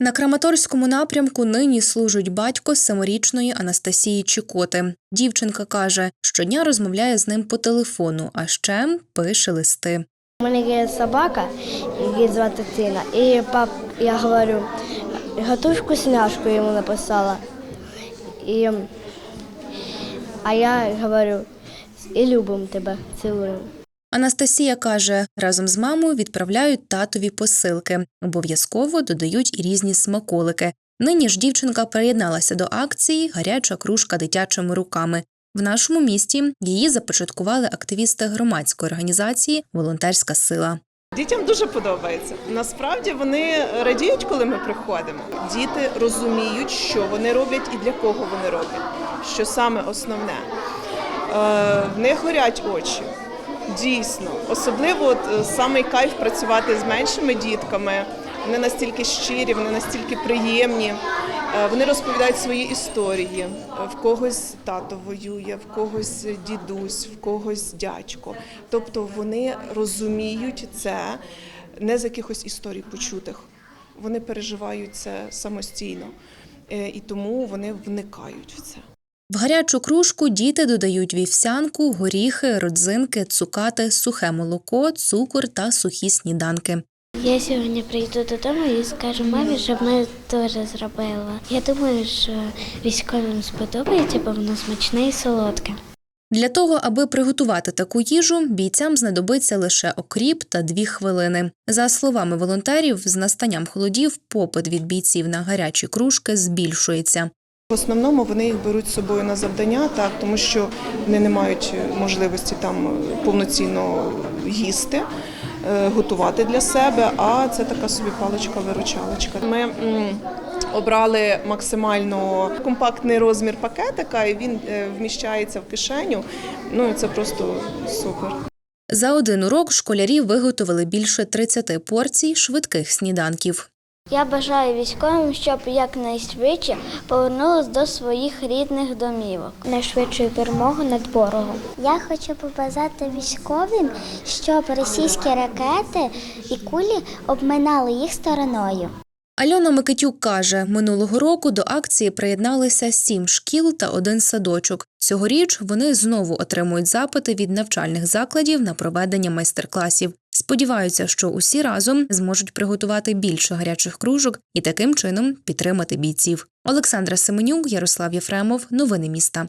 На Краматорському напрямку нині служить батько семирічної Анастасії Чікоти. Дівчинка каже, щодня розмовляє з ним по телефону, а ще пише листи. У мене є собака, її звати Тина, і пап, я говорю, готуй вкусняшку йому написала. І, а я говорю, і любимо тебе, цілуємо. Анастасія каже, разом з мамою відправляють татові посилки. Обов'язково додають і різні смаколики. Нині ж дівчинка приєдналася до акції Гаряча кружка дитячими руками. В нашому місті її започаткували активісти громадської організації Волонтерська сила. Дітям дуже подобається. Насправді вони радіють, коли ми приходимо. Діти розуміють, що вони роблять і для кого вони роблять. Що саме основне. Е, В них горять очі. Дійсно, особливо от, е, самий кайф працювати з меншими дітками. Вони настільки щирі, вони настільки приємні. Е, Вони розповідають свої історії. Е, В когось тато воює, в когось дідусь, в когось дядько. Тобто вони розуміють це не з якихось історій почутих. Вони переживають це самостійно, і тому вони вникають в це. В гарячу кружку діти додають вівсянку, горіхи, родзинки, цукати, сухе молоко, цукор та сухі сніданки. Я сьогодні прийду додому і скажу мамі, щоб ми теж зробили. Я думаю, що військовим сподобається, бо воно смачне і солодке. Для того, аби приготувати таку їжу, бійцям знадобиться лише окріп та дві хвилини. За словами волонтерів, з настанням холодів попит від бійців на гарячі кружки збільшується. В основному вони їх беруть з собою на завдання, так тому що вони не мають можливості там повноцінно їсти, е, готувати для себе. А це така собі паличка-виручалочка. Ми обрали максимально компактний розмір пакетика, і він е, вміщається в кишеню. Ну це просто супер. За один урок школярі виготовили більше 30 порцій швидких сніданків. Я бажаю військовим, щоб якнайшвидше повернулись до своїх рідних домівок. Найшвидшої перемоги над ворогом. Я хочу побажати військовим, щоб російські ракети і кулі обминали їх стороною. Альона Микитюк каже, минулого року до акції приєдналися сім шкіл та один садочок. Цьогоріч вони знову отримують запити від навчальних закладів на проведення майстер-класів. Сподіваються, що усі разом зможуть приготувати більше гарячих кружок і таким чином підтримати бійців. Олександра Семенюк, Ярослав Єфремов. Новини міста.